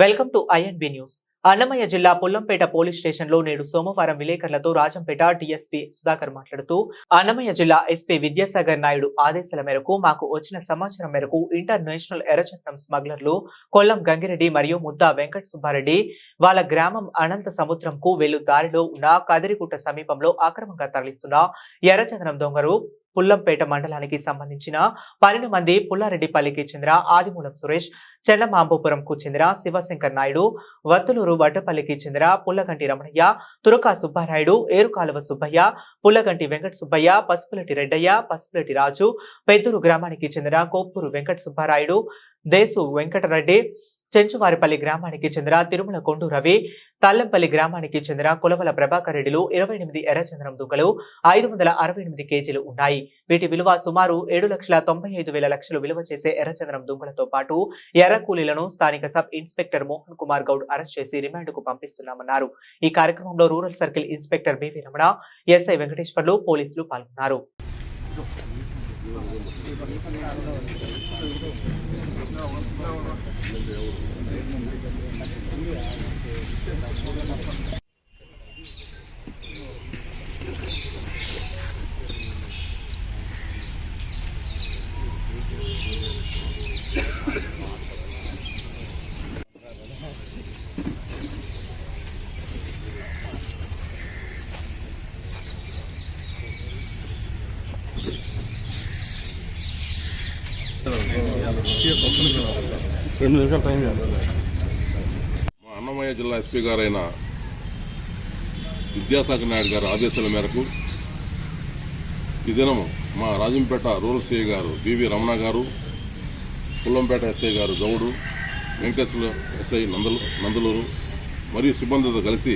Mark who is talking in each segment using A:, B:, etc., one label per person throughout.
A: Welcome to INB news. Annamayya జిల్లా Pullampeta police స్టేషన్లో నేడు సోమవారం విలేకరులతో రాజంపేట డిఎస్పీ సుధాకర్ మాట్లాడుతూ అన్నమయ్య జిల్లా ఎస్పీ విద్యాసాగర్ నాయుడు ఆదేశాల మేరకు మాకు వచ్చిన సమాచారం మేరకు ఇంటర్నేషనల్ ఎర్రచట్నం స్మగ్లర్లు కొల్లం గంగిరెడ్డి మరియు ముద్దా వెంకట సుబ్బారెడ్డి వాళ్ళ గ్రామం అనంత సముద్రంకు వెళ్ళు దారిలో ఉన్న కదిరిగుట్ట సమీపంలో అక్రమంగా తరలిస్తున్న ఎర్రచందనం దొంగరు పుల్లంపేట మండలానికి సంబంధించిన పన్నెండు మంది పుల్లారెడ్డిపల్లికి చెందిన ఆదిమూలం సురేష్ చెన్నమాంబపురంకు చెందిన శివశంకర్ నాయుడు వత్తులూరు వడ్డపల్లికి చెందిన పుల్లగంటి రమణయ్య తురకా సుబ్బారాయుడు ఏరుకాలువ సుబ్బయ్య పుల్లగంటి వెంకట సుబ్బయ్య పసుపులటి రెడ్డయ్య పసుపులటి రాజు పెద్దూరు గ్రామానికి చెందిన కోప్పూరు వెంకట సుబ్బారాయుడు దేశు వెంకటరెడ్డి చెంచువారిపల్లి గ్రామానికి చెందిన తిరుమల కొండు రవి తల్లంపల్లి గ్రామానికి చెందిన కులవల ప్రభాకర్ రెడ్డిలో ఇరవై ఎనిమిది ఎర్రచంద్రం దుంగలు ఐదు వందల అరవై ఎనిమిది కేజీలు ఉన్నాయి. వీటి విలువ సుమారు ఏడు లక్షల తొంభై ఐదు వేల లక్షలు విలువ చేసే ఎర్రచంద్రం దుంగలతో పాటు ఎర్ర కూలీలను స్థానిక sub inspector Mohan Kumar Goud arrest చేసి రిమాండ్కు పంపిస్తున్నామన్నారు. ఈ కార్యక్రమంలో rural circle inspector BV Ramana SI Venkateswarlu పోలీసులు పాల్గొన్నారు.
B: 뒤에서 없는 거 రెండు నిమిషాలు టైం
C: మా అన్నమయ్య జిల్లా ఎస్పీ గారైన విద్యాసాగర్ నాయుడు గారి ఆదేశాల మేరకు ఈ దినము మా రాజంపేట రూరల్ సిఐ గారు బివి రమణ గారు పుల్లంపేట ఎస్ఐ గారు గౌడు వెంకటేశ్వర ఎస్ఐ నందలు నందలూరు మరియు సిబ్బందితో కలిసి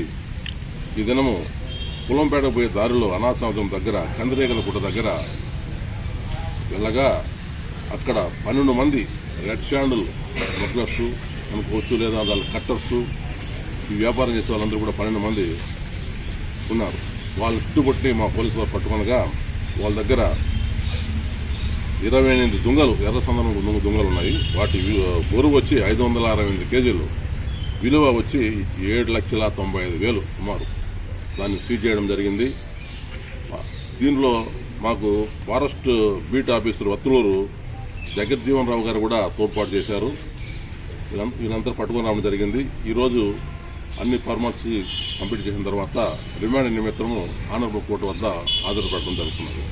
C: ఈ దినము పుల్లంపేట పోయే దారిలో అనాసముద్రం దగ్గర కందిరేగల గుట్ట దగ్గర వెళ్ళగా అక్కడ పన్నెండు మంది రెడ్ షాండుల్ స్మగ్లర్స్ అనుకోవచ్చు లేదా వాళ్ళ కట్టర్స్ ఈ వ్యాపారం చేసే వాళ్ళందరూ కూడా పన్నెండు మంది ఉన్నారు. వాళ్ళు చుట్టుపట్టి మా పోలీసు వారు పట్టుకునగా వాళ్ళ దగ్గర ఇరవై ఎనిమిది దుంగలు ఎర్ర సందర్భం దుంగ దుంగలు ఉన్నాయి. వాటి వి- బరువు వచ్చి ఐదు వందల అరవై ఎనిమిది కేజీలు. విలువ వచ్చి ఏడు లక్షల తొంభై ఐదు వేలు సుమారు. దాన్ని సీజ్ చేయడం జరిగింది. దీనిలో మాకు forest beat officer Vattuluru Jagjivan Rao గారు కూడా తోడ్పాటు చేశారు. వీళ్ళం- వీళ్ళంతా పట్టుకొని రావడం జరిగింది. ఈరోజు అన్ని ఫార్మాలిటీ కంప్లీట్ చేసిన తర్వాత రిమాండ్ నిమిత్తము ఆనర్బుల్ కోర్టు వద్ద హాజరుపడడం జరుగుతున్నది.